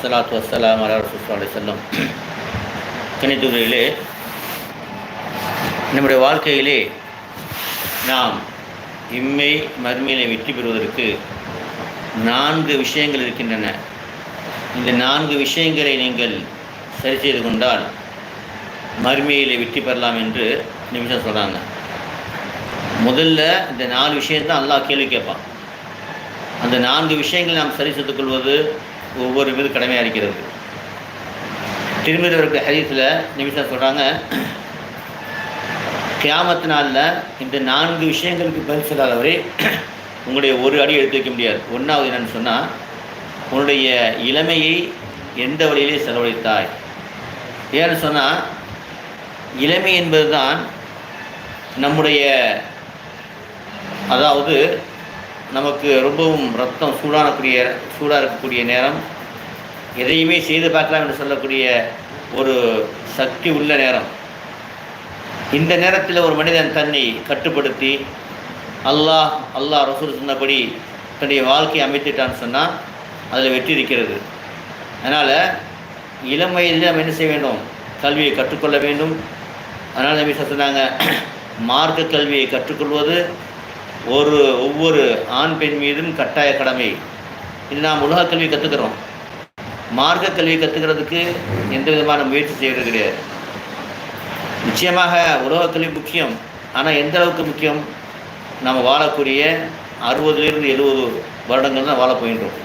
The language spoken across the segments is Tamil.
அஸ்லாத்து வஸ்ஸலாம் அலா ரசூல் செல்லம் கணித்துறையிலே நம்முடைய வாழ்க்கையிலே நாம் இம்மை மறுமையிலே வெற்றி பெறுவதற்கு நான்கு விஷயங்கள் இருக்கின்றன. இந்த நான்கு விஷயங்களை நீங்கள் சரி செய்து கொண்டால் மறுமையிலே வெற்றி பெறலாம் என்று நிமிஷம் சொல்கிறாங்க முதல்ல இந்த நாலு விஷயத்தான் அல்லாஹ் கேள்வி கேட்பான். அந்த நான்கு விஷயங்களை நாம் சரி செய்து கொள்வது ஒவ்வொரு மீது கடமையாக இருக்கிறது. திருமதி அவருக்கு ஹரீஸில் நிமிஷம் சொல்கிறாங்க கியாமத்து நாளில் இந்த நான்கு விஷயங்களுக்கு பதில் சொல்லாதவரை உங்களுடைய ஒரு அடி எடுத்து வைக்க முடியாது. ஒன்றாவது என்னென்னு சொன்னால் உன்னுடைய இளமையை எந்த வழியிலே செலவழித்தாய்? ஏன்னு சொன்னால் இளமை என்பது தான் நம்முடைய அதாவது நமக்கு ரொம்பவும் ரத்தம் சூடானக்கூடிய சூடாக இருக்கக்கூடிய நேரம். எதையுமே செய்து பார்க்கலாம் என்று சொல்லக்கூடிய ஒரு சக்தி உள்ள நேரம். இந்த நேரத்தில் ஒரு மனிதன் தன்னை கட்டுப்படுத்தி அல்லாஹ் அல்லாஹ் ரசூல் சொன்னபடி தன்னுடைய வாழ்க்கையை அமைத்துட்டான்னு சொன்னால் அதில் வெற்றி இருக்கிறது. அதனால் இளம் வயதில் நம்ம என்ன செய்ய வேண்டும்? கல்வியை கற்றுக்கொள்ள வேண்டும். அதனால் நம்பி சொன்னாங்க மார்க்க கல்வியை கற்றுக்கொள்வது ஒரு ஒவ்வொரு ஆண் பெண் மீதும் கட்டாய கடமை. இது நாம் உலக கல்வி கற்றுக்கிறோம் மார்க்க கல்வி கற்றுக்கிறதுக்கு எந்த விதமான முயற்சி செய்கிறது கிடையாது. நிச்சயமாக உலக கல்வி முக்கியம். ஆனால் எந்த அளவுக்கு முக்கியம்? நம்ம வாழக்கூடிய அறுபதுலேருந்து எழுபது வருடங்கள் தான் வாழ போயின்றோம்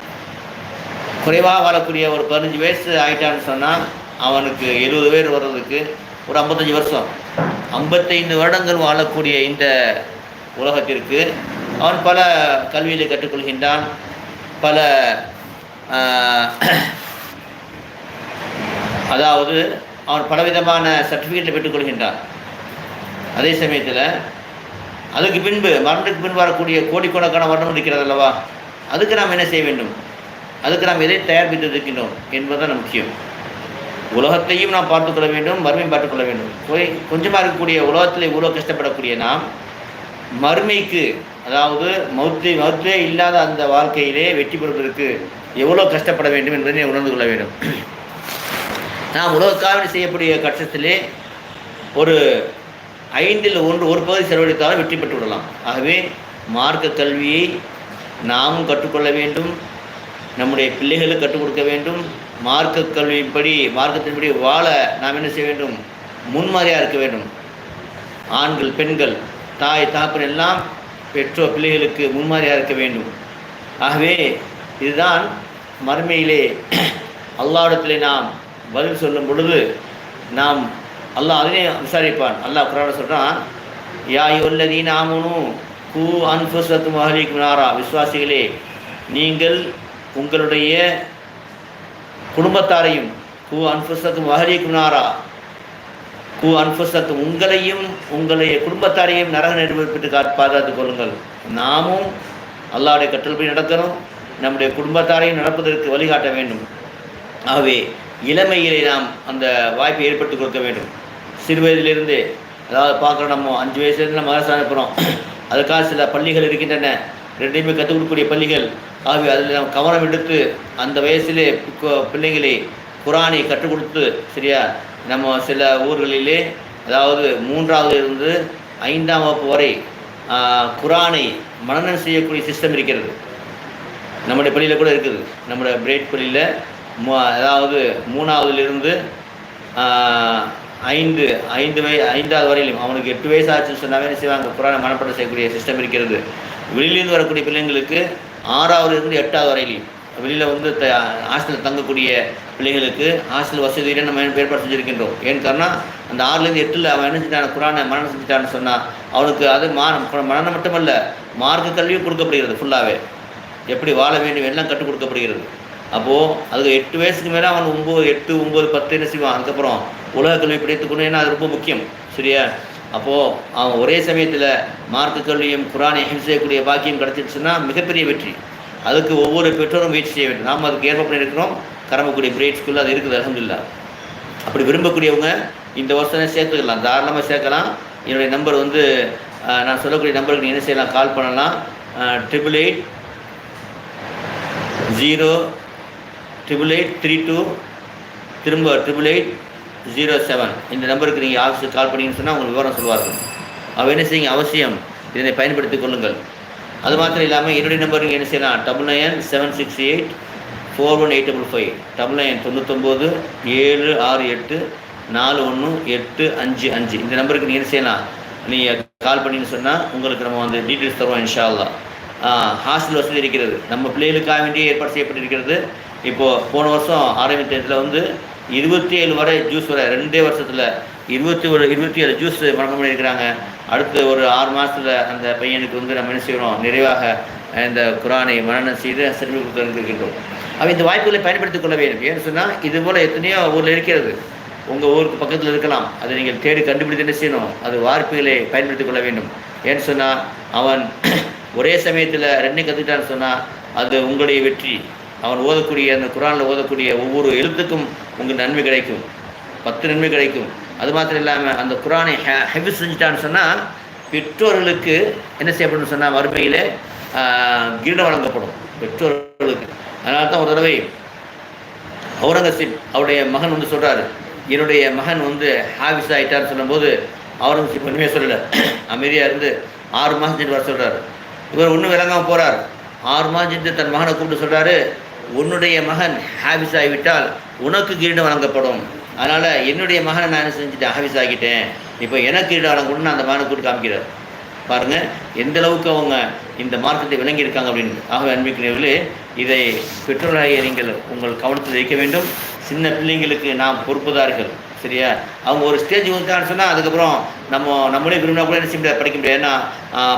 குறைவாக வாழக்கூடிய ஒரு பதினஞ்சு வயசு ஆயிட்டான்னு சொன்னால் அவனுக்கு எழுபது பேர் வர்றதுக்கு ஒரு ஐம்பத்தஞ்சு வருஷம். ஐம்பத்தைந்து வருடங்கள் வாழக்கூடிய இந்த உலகத்திற்கு. அவன் பல கல்வியில் கற்றுக்கொள்கின்றான். பல அதாவது அவன் பலவிதமான சர்டிஃபிகேட்டை பெற்றுக்கொள்கின்றான். அதே சமயத்தில் அதுக்கு பின்பு மரணத்துக்கு பின்பு வரக்கூடிய கோடிக்கணக்கான மரணம் இருக்கிறது அல்லவா? அதுக்கு நாம் என்ன செய்ய வேண்டும்? அதுக்கு நாம் எதை தயாரித்து இருக்கின்றோம் என்பதுதான் முக்கியம். உலகத்தையும் நாம் பார்த்துக்கொள்ள வேண்டும் மறுமையும் பார்த்துக்கொள்ள வேண்டும். கொஞ்சமாக இருக்கக்கூடிய உலகத்தில் இவ்வளோ கஷ்டப்படக்கூடிய நாம் மறுமைக்கு அதாவது மௌத்து மௌத்தே இல்லாத அந்த வாழ்க்கையிலே வெற்றி பெறுவதற்கு எவ்வளோ கஷ்டப்பட வேண்டும் என்பதை உணர்ந்து கொள்ள வேண்டும். நாம் உலகக்காக செய்யக்கூடிய கஷ்டத்திலே ஒரு ஐந்தில் ஒன்று ஒரு பகுதி செலவழித்தாலும் வெற்றி பெற்று விடலாம். ஆகவே மார்க்க கல்வியை நாமும் கற்றுக்கொள்ள வேண்டும். நம்முடைய பிள்ளைகளுக்கு கற்றுக் கொடுக்க வேண்டும். மார்க்க கல்வியின்படி மார்க்கத்தின்படி வாழ நாம் என்ன செய்ய வேண்டும்? முன்மாதிரியாக இருக்க வேண்டும். ஆண்கள் பெண்கள் தாய் தாப்பன் எல்லாம் பெற்றோர் பிள்ளைகளுக்கு முன்மாதிரியாக இருக்க வேண்டும். ஆகவே இதுதான் மறுமையிலே அல்லாவிடத்திலே நாம் பதில் சொல்லும் பொழுது நாம் அல்லாஹ் அதனே விசாரிப்பான். அல்லாஹ் குரான சொல்கிறான் யா ஒல்லதி நாமனும் கூ அன்பசத்தும் அகலிக்கும் நாரா. விசுவாசிகளே நீங்கள் உங்களுடைய குடும்பத்தாரையும் கூ அன்பசத்தும் அகலிக்கும் கு கூ உங்களையும் உங்களுடைய குடும்பத்தாரையும் நரக நெருப்பிட்டு காப்பாதாத்து கொள்ளுங்கள். நாமும் அல்லாவுடைய கற்றல்படி நடக்கணும் நம்முடைய குடும்பத்தாரையும் நடப்பதற்கு வழிகாட்ட வேண்டும். ஆகவே இளமையிலே நாம் அந்த வாய்ப்பை ஏற்பட்டு கொடுக்க வேண்டும். சிறு வயதிலிருந்தே அதாவது பார்க்குறோம் நம்ம அஞ்சு வயசுலேருந்து நம்ம அரசு அனுப்புகிறோம் அதுக்காக சில பள்ளிகள் இருக்கின்றன. ரெண்டையுமே கற்றுக் கொடுக்கக்கூடிய பள்ளிகள். ஆகவே அதில் நாம் கவனம் எடுத்து அந்த வயசிலே பிள்ளைகளை குரானை கற்றுக் கொடுத்து சரியா? நம்ம சில ஊர்களிலே அதாவது மூன்றாவது இருந்து ஐந்தாம் வகுப்பு வரை குரானை மனநம் செய்யக்கூடிய சிஸ்டம் இருக்கிறது. நம்முடைய பள்ளியில் கூட இருக்குது. நம்முடைய பிரேட் பள்ளியில் அதாவது மூணாவதுலேருந்து ஐந்து ஐந்து வய ஐந்தாவது வரையிலும் அவனுக்கு எட்டு வயசு ஆச்சுன்னு சொன்னாவே என்ன செய்வாங்க? குரானை மனப்பாடம் செய்யக்கூடிய சிஸ்டம் இருக்கிறது. வெளியிலேருந்து வரக்கூடிய பிள்ளைங்களுக்கு ஆறாவதுலேருந்து எட்டாவது வரையிலையும் வெளியில் வந்து த ஹாஸ்டலில் தங்கக்கூடிய பிள்ளைகளுக்கு ஹாஸ்டல் வசதியிலே நம்ம ஏற்பாடு செஞ்சுருக்கின்றோம். ஏன்னு சொன்னால் அந்த ஆறுலேருந்து எட்டில் அவன் என்ன செஞ்சான் குரானை மரணம் செஞ்சுட்டான்னு சொன்னால் அவனுக்கு அது மா மரணம் மட்டுமல்ல மார்க்க கல்வியும் கொடுக்கப்படுகிறது ஃபுல்லாகவே எப்படி வாழ வேண்டும் எல்லாம் கற்றுக் கொடுக்கப்படுகிறது. அப்போது அதுக்கு எட்டு வயசுக்கு மேலே அவன் ஒம்பது எட்டு ஒம்பது பத்து என்ன செய்வான்? அதுக்கப்புறம் உலக கல்வி பிடித்துக்கணும் ஏன்னா அது ரொம்ப முக்கியம். சரியா? அப்போது அவன் ஒரே சமயத்தில் மார்க்க கல்வியும் குரானை செய்யக்கூடிய பாக்கியம் கிடச்சிருச்சுன்னா மிகப்பெரிய வெற்றி. அதுக்கு ஒவ்வொரு பெற்றோரும் முயற்சி செய்ய வேண்டும். நாம் அதுக்கு ஏற்பாடு பண்ணியிருக்கிறோம். கரம்பக்குடி பிரேட் ஸ்கூலில் அது இருக்குது அலமதுல்லா அப்படி விரும்பக்கூடியவங்க இந்த வருஷமே சேர்த்துக்கலாம். தாராளமாக சேர்க்கலாம். என்னுடைய நம்பர் வந்து நான் சொல்லக்கூடிய நம்பருக்கு நீங்கள் என்ன செய்யலாம்? கால் பண்ணலாம். Triple eight zero triple eight three two திரும்ப ட்ரிபிள் எயிட் ஜீரோ செவன் இந்த நம்பருக்கு நீங்கள் ஆஃபீஸுக்கு கால் பண்ணீங்கன்னு சொன்னால் உங்களுக்கு விவரம் சொல்லுவார்கள் அவள் என்ன செய்யுங்க? அவசியம் இதனை பயன்படுத்திக் கொள்ளுங்கள். அது மாத்திரம் இல்லாமல் என்னுடைய நம்பர் நீங்கள் என்ன செய்யலாம்? Double nine seven six eight four one eight double five double nine தொண்ணூத்தொம்பது ஏழு ஆறு எட்டு நாலு ஒன்று எட்டு அஞ்சு அஞ்சு. இந்த நம்பருக்கு நீங்கள் என்ன செய்யலாம்? நீங்கள் கால் பண்ணின்னு சொன்னால் உங்களுக்கு நம்ம வந்து டீட்டெயில்ஸ் தருவோம் இன்ஷால்லா ஹாஸ்டல் வசதி இருக்கிறது. நம்ம பிள்ளைகளுக்காக வேண்டிய ஏற்பாடு செய்யப்பட்டிருக்கிறது. இப்போது போன வருஷம் ஆரம்பித்ததில் வந்து இருபத்தி ஏழு வரை ஜூஸ் வரை ரெண்டே வருஷத்தில் இருபத்தி ஒரு இருபத்தி ஏழு ஜூஸ் வழங்க பண்ணியிருக்கிறாங்க. அடுத்து ஒரு ஆறு மாதத்தில் அந்த பையனுக்கு வந்து நம்ம என்ன செய்கிறோம் நிறைவாக இந்த குரானை மரணம் செய்து சர்டிஃபிகேட் இருக்கின்றோம் அவ இந்த வாய்ப்புகளை பயன்படுத்திக் கொள்ள வேண்டும். ஏன்னு சொன்னால் இது போல் எத்தனையோ ஊரில் இருக்கிறது. உங்கள் ஊருக்கு பக்கத்தில் இருக்கலாம். அதை நீங்கள் தேடி கண்டுபிடித்து என்ன செய்யணும்? அது வாய்ப்புகளை பயன்படுத்திக் கொள்ள வேண்டும். ஏன்னு சொன்னால் அவன் ஒரே சமயத்தில் ரெண்டையும் கற்றுக்கிட்டான்னு சொன்னால் அது உங்களுடைய வெற்றி. அவன் ஓதக்கூடிய அந்த குரானில் ஓதக்கூடிய ஒவ்வொரு எழுத்துக்கும் உங்களுக்கு நன்மை கிடைக்கும். பத்து நன்மை கிடைக்கும். அது மாத்திரம் இல்லாமல் அந்த குரானை ஹெவி செஞ்சுட்டான்னு சொன்னால் பெற்றோர்களுக்கு என்ன செய்யப்படும் சொன்னால் மறுமையில் கிரீடம் வழங்கப்படும். பெற்றோர்களுக்கு. அதனால தான் ஒரு தடவை அவுரங்கசீப் அவருடைய மகன் வந்து சொல்கிறார் என்னுடைய மகன் வந்து ஹாபிஸ் ஆகிட்டார்னு சொல்லும்போது அவுரங்கசீப் ஒன்றுமே சொல்லலை. அமைதியாக இருந்து ஆறு மாதம் சென்று வர சொல்கிறாரு இவர் ஒன்றும் விளங்காமல் போகிறார் ஆறு மாதம் சென்று தன் மகனை கூப்பிட்டு சொல்கிறாரு உன்னுடைய மகன் ஹாபிஸ் ஆகிவிட்டால் உனக்கு கிரீடம் வழங்கப்படும். அதனால் என்னுடைய மகனை நான் என்ன செஞ்சுட்டேன்? ஹாபிஸ் ஆகிட்டேன் இப்போ எனக்கு கிரீடம் வழங்கணும்னு அந்த மகனை கூப்பிட்டு காமிக்கிறார். பாருங்கள் எந்த அளவுக்கு அவங்க இந்த மார்க்கத்தை விளங்கியிருக்காங்க அப்படின்னு. ஆகவே அன்பிக்கிறவர்களே இதை பெற்றோராகிய நீங்கள் உங்கள் கவனத்தில் வைக்க வேண்டும். சின்ன பிள்ளைங்களுக்கு நாம் பொறுப்புதார்கள் சரியா? அவங்க ஒரு ஸ்டேஜ் வந்துட்டான்னு சொன்னால் அதுக்கப்புறம் நம்ம நம்மளே விரும்பினா கூட என்ன செய்ய முடியாது படிக்க முடியாது. ஏன்னா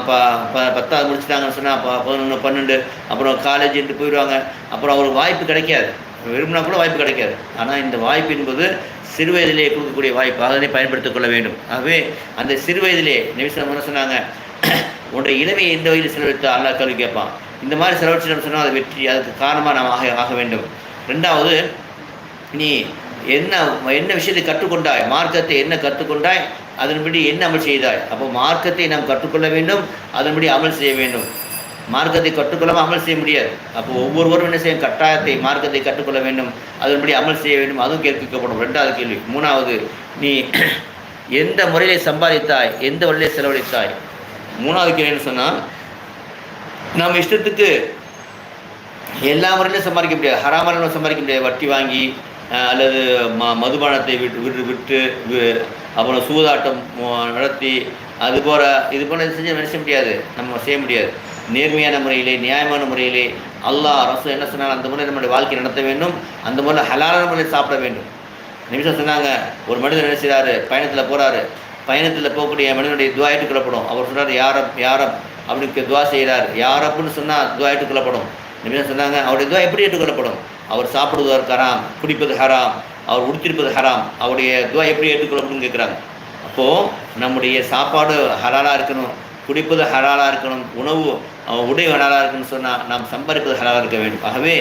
ப ப பத்தாவது முடிச்சிட்டாங்கன்னு சொன்னால் ப பதினொன்று பன்னெண்டு அப்புறம் காலேஜ் போயிடுவாங்க. அப்புறம் அவருக்கு வாய்ப்பு கிடைக்காது. விரும்பினா கூட வாய்ப்பு கிடைக்காது. ஆனால் இந்த வாய்ப்பு என்பது சிறு வயதிலே கொடுக்கக்கூடிய வாய்ப்பு. அதனை பயன்படுத்திக் கொள்ள வேண்டும். ஆகவே அந்த சிறு வயதிலே நிமிஷம் என்ன சொன்னாங்க உன்னுடைய இளமையை எந்த வயதில் செலவழித்து அல்லா கல்வி கேட்பான். இந்த மாதிரி செலவழிச்சு சொன்னால் அது வெற்றி அதுக்கு காரணமாக நாம் ஆக ஆக வேண்டும். ரெண்டாவது நீ என்ன என்ன விஷயத்தை கற்றுக்கொண்டாய்? மார்க்கத்தை என்ன கற்றுக்கொண்டாய்? அதன்படி என்ன அமல் செய்தாய்? அப்போ மார்க்கத்தை நாம் கற்றுக்கொள்ள வேண்டும். அதன்படி அமல் செய்ய வேண்டும். மார்க்கத்தை கற்றுக்கொள்ளாமல் அமல் செய்ய முடியாது. அப்போ ஒவ்வொருவரும் என்ன செய்யும்? கட்டாயத்தை மார்க்கத்தை கற்றுக்கொள்ள வேண்டும். அதன்படி அமல் செய்ய வேண்டும். அதுவும் கேட்கப்படும். ரெண்டாவது கேள்வி. மூணாவது நீ எந்த முறையிலே சம்பாதித்தாய்? எந்த வழியிலே செலவழித்தாய்? மூணாவது கேள்வின்னு சொன்னால் நம்ம இஷ்டத்துக்கு எல்லா முறையிலும் சம்பாதிக்க முடியாது. ஹராமரம் சம்பாதிக்க முடியாது. வட்டி வாங்கி அல்லது ம மதுபானத்தை விட்டு விட்டு விட்டு அப்புறம் சூதாட்டம் நடத்தி அது போகிற இது போல செஞ்சு நினைச்ச முடியாது? நம்ம செய்ய முடியாது. நேர்மையான முறையிலே நியாயமான முறையிலே அல்லாஹ் ரசம் என்ன சொன்னாலும் அந்த முறை நம்முடைய வாழ்க்கை நடத்த வேண்டும். அந்த முறையில் ஹலாலான முறையில் சாப்பிட வேண்டும். நிமிஷம் சொன்னாங்க ஒரு மனிதர் என்ன செய்கிறாரு பயணத்தில் போகிறாரு பயணத்தில் போகக்கூடிய மனிதனுடைய துவா ஏற்றுக்கொள்ளப்படும். அவர் சொன்னார் யாரப் யாரப் அப்படின்னு துவா செய்கிறார் யாரப்புன்னு சொன்னால் துவா ஏற்றுக்கொள்ளப்படும். நிமிஷம் சொன்னாங்க அவருடைய துவா எப்படி ஏற்றுக்கொள்ளப்படும்? அவர் சாப்பிடுவதற்கு ஹராம் குடிப்பது ஹராம் அவர் உடுத்திருப்பது ஹராம் அவருடைய துவா எப்படி ஏற்றுக்கொள்ளப்படும்னு கேட்குறாங்க அப்போது நம்முடைய சாப்பாடு ஹலாலாக இருக்கணும். குடிப்பது ஹலாலாக இருக்கணும் உணவு உடை ஹலாலாக இருக்கணும்னு சொன்னால் நாம் சம்பாதிப்பது ஹலாலாக இருக்க வேண்டும். ஆகவே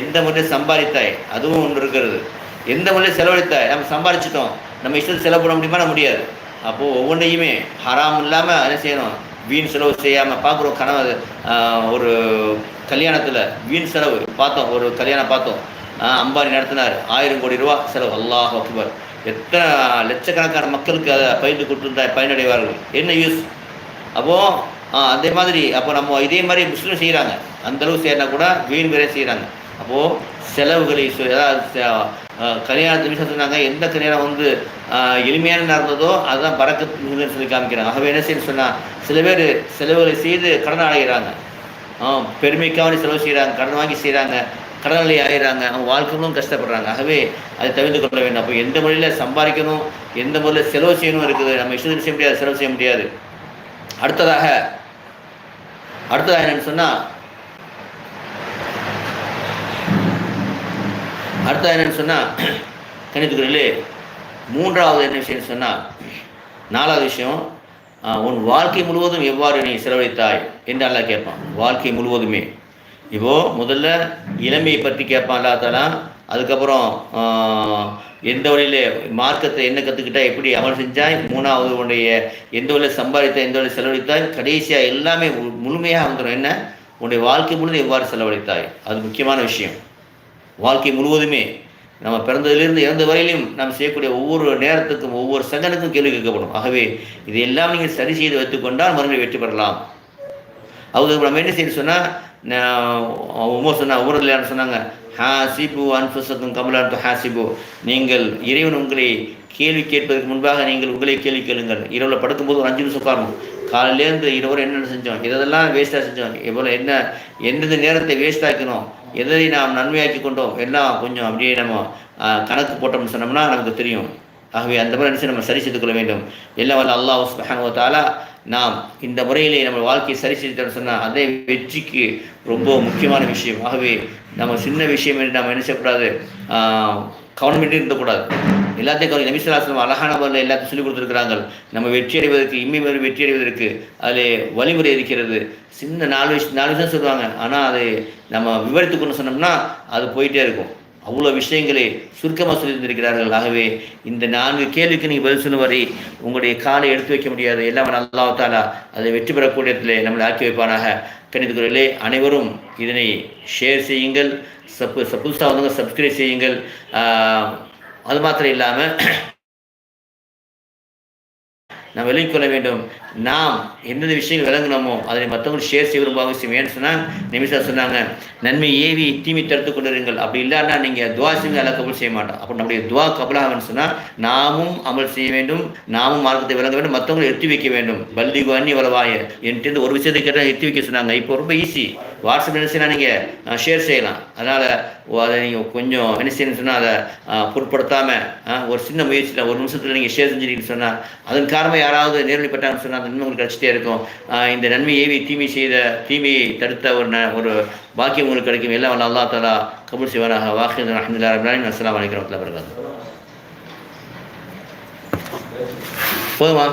எந்த முறையில் சம்பாதித்தாய்? அதுவும் ஒன்று இருக்கிறது. எந்த முறையில் செலவழித்தாய்? நம்ம சம்பாதிச்சிட்டோம். நம்ம இஷ்டத்தில் செலவு பண்ண முடியுமா? முடியாது. அப்போது ஒவ்வொன்றையுமே ஹராம் இல்லாமல் என்ன செய்யணும்? வீண் செலவு செய்யாமல் பார்க்குறோம் கனவு ஒரு கல்யாணத்தில் வீண் செலவு பார்த்தோம் ஒரு கல்யாணம் பார்த்தோம். அம்பானி நடத்தினார். ஆயிரம் கோடி ரூபா செலவு. அல்லாஹ் அக்பர். எத்தனை லட்சக்கணக்கான மக்களுக்கு அதை பயிர்ந்து கொடுத்துருந்தா பயனடைவார்கள். என்ன யூஸ்? அப்போது அதே மாதிரி அப்போ நம்ம இதே மாதிரி முஸ்லீம் செய்கிறாங்க அந்தளவு செய்யறா கூட வீண் வேற செய்கிறாங்க அப்போது செலவுகளை அதாவது கல்யாணத்து விஷயம் சொன்னாங்க எந்த கல்யாணம் வந்து எளிமையான நடந்ததோ அதுதான் பறக்க சொல்லி காமிக்கிறாங்க. ஆகவே என்ன செய்யணும் சொன்னால் சில பேர் செலவுகளை செய்து கடன் அடைகிறாங்க. பெருமைக்காக செலவு செய்கிறாங்க கடன் வாங்கி செய்கிறாங்க கடனாளி ஆகிறாங்க அவங்க வாழ்க்கையிலும் கஷ்டப்படுறாங்க. ஆகவே அதை தவிர்த்து கொள்ள வேண்டும். அப்போ எந்த முறையில் சம்பாதிக்கணும் எந்த முறையில் செலவு செய்யணும் இருக்குது நம்ம இஷ்டத்துக்கு செய்ய முடியாது செலவு செய்ய முடியாது. அடுத்ததாக அடுத்ததாக என்னன்னு சொன்னால் அடுத்தது என்னன்னு சொன்னால் கணித்துக்குறையிலே மூன்றாவது என்ன விஷயம் சொன்னால் நாலாவது விஷயம் உன் வாழ்க்கை முழுவதும் எவ்வாறு நீ செலவழித்தாய் என்று அல்லா கேட்பான். வாழ்க்கை முழுவதுமே. இப்போது முதல்ல இளமையை பற்றி கேட்பான் அல்லாத்தாலா அதுக்கப்புறம் எந்த வழியில் மார்க்கத்தை என்ன கற்றுக்கிட்டா எப்படி அமல் செஞ்சாய் மூணாவது உன்னுடைய எந்த வழியில் சம்பாதித்தா எந்த வழியில் செலவழித்தாய் கடைசியாக எல்லாமே முழுமையாக வந்துடும் என்ன? உன்னுடைய வாழ்க்கை முழுவதும் எவ்வாறு செலவழித்தாய்? அது முக்கியமான விஷயம். வாழ்க்கை முழுவதுமே நம்ம பிறந்ததிலிருந்து இறந்த வரையிலும் நாம் செய்யக்கூடிய ஒவ்வொரு நேரத்துக்கும் ஒவ்வொரு செகண்டுக்கும் கேள்வி கேட்கப்படும். ஆகவே இது எல்லாம் நீங்கள் சரி செய்து வைத்துக்கொண்டால் மறுபடியும் வெற்றி பெறலாம். அவங்க நம்ம என்ன செய்யணும் சொன்னால் உமர் oh, சொன்னா உமர் இல்லையான்னு சொன்னாங்க. ஹாசிபு அன்புசத்தும் கமலான் ஹாசிபு. நீங்கள் இறைவன் உங்களை கேள்வி கேட்பதற்கு முன்பாக நீங்கள் உங்களை கேள்வி கேளுங்கள். இரவில் படுக்கும்போது ஒரு அஞ்சு நிமிஷம் உட்காரணும். காலையிலேருந்து இரவு என்னென்ன செஞ்சோம்? இதெல்லாம் வேஸ்ட்டாக செஞ்சோம்? எவ்வளோ என்ன எந்தெந்த நேரத்தை வேஸ்ட் ஆக்கணும் எதை நாம் நன்மையாக்கி கொண்டோம்? எல்லாம் கொஞ்சம் அப்படியே நம்ம கணக்கு போட்டோம்னு சொன்னோம்னா நமக்கு தெரியும். ஆகவே அந்த மாதிரி நினச்சி நம்ம சரி செய்து கொள்ள வேண்டும். எல்லாம் வல்ல அல்லாஹ் சுப்ஹானஹு நாம் இந்த முறையிலே நம்ம வாழ்க்கையை சரி செய்துட்டோம்னு சொன்னால் அதே வெற்றிக்கு ரொம்ப முக்கியமான விஷயம். ஆகவே நம்ம சின்ன விஷயம் என்று நம்ம என்ன செய்யக்கூடாது? கவனமிட்டு இருந்தக்கூடாது. எல்லாத்தையும் கவனம் நபிசுலாசனம் அழகான முறையில் எல்லாத்தையும் சொல்லிக் கொடுத்துருக்குறாங்க. நம்ம வெற்றி அடைவதற்கு இம்மை மாதிரி வெற்றி அடைவதற்கு அதில் வழிமுறை இருக்கிறது. சின்ன நாலு விஷயம் நாலு விஷயம் சொல்லுவாங்க. ஆனால் அது நம்ம விவரித்துக்கொண்டு சொன்னோம்னா அது போயிட்டே இருக்கும். அவ்வளோ விஷயங்களை சுருக்கமாக சொல்லியிருந்திருக்கிறார்கள். ஆகவே இந்த நான்கு கேள்விக்கு நீங்கள் பதில் சொல்லும் வரை உங்களுடைய காலை எடுத்து வைக்க முடியாது. எல்லாம் அல்லாஹ் தாலா அதை வெற்றி பெறக்கூடிய இடத்துல நம்மளை ஆக்கி வைப்பானாக. கணிதக்குறையிலே அனைவரும் இதனை ஷேர் செய்யுங்கள். சப்பு புதுசாக வந்தவங்க சப்ஸ்கிரைப் செய்யுங்கள். அது மாத்திரம் இல்லாமல் நாம் விலகிக் வேண்டும். நாம் எந்தெந்த விஷயங்கள் விளங்கினோமோ அதனை மற்றவங்களுக்கு ஷேர் செய்ய விரும்ப அவசியம் ஏன்னு சொன்னால் நிமிஷா சொன்னாங்க நன்மை ஏவி தீமை தடுத்து கொண்டிருங்கள். அப்படி இல்லைன்னா நீங்கள் துவா செஞ்சு அல்ல கபூல் செய்ய மாட்டோம் அப்போ நம்முடைய துவா கபலாகன்னு சொன்னால் நாமும் அமல் செய்ய வேண்டும் நாமும் மார்க்கத்தை விளங்க வேண்டும் மற்றவங்களை எட்டி வைக்க வேண்டும். பல்லிகு அன்னி வளவாய. என்கிட்ட ஒரு விஷயத்தை கேட்டால் எட்டி வைக்க சொன்னாங்க. இப்போ ரொம்ப ஈஸி வாட்ஸ்அப் என்ன செய்யலாம் நீங்கள் ஷேர் செய்யலாம். அதனால் அதை நீங்கள் கொஞ்சம் என்ன செய்யணும்னு சொன்னால் அதை பொருட்படுத்தாமல் ஒரு சின்ன முயற்சியில் ஒரு நிமிஷத்தில் நீங்கள் ஷேர் செஞ்சுட்டீங்கன்னு சொன்னால் அதன் காரணமாக யாராவது நேரடிப்பட்டாங்கன்னு சொன்னால் அந்த நன்மை உங்களுக்கு கிடச்சிட்டே இருக்கும். இந்த நன்மை ஏவி தீமை செய்த தீமையை தடுத்த ஒரு ந ஒரு பாக்கியம் உங்களுக்கு கிடைக்கும். எல்லாம் வல்ல அல்லாஹ் தாலா கபூல் செய்வாராக வாக்கு அஹமதுல்லா ரபின் அஸ்லாம் வலைக்கம் வரமத்துல போதுமா?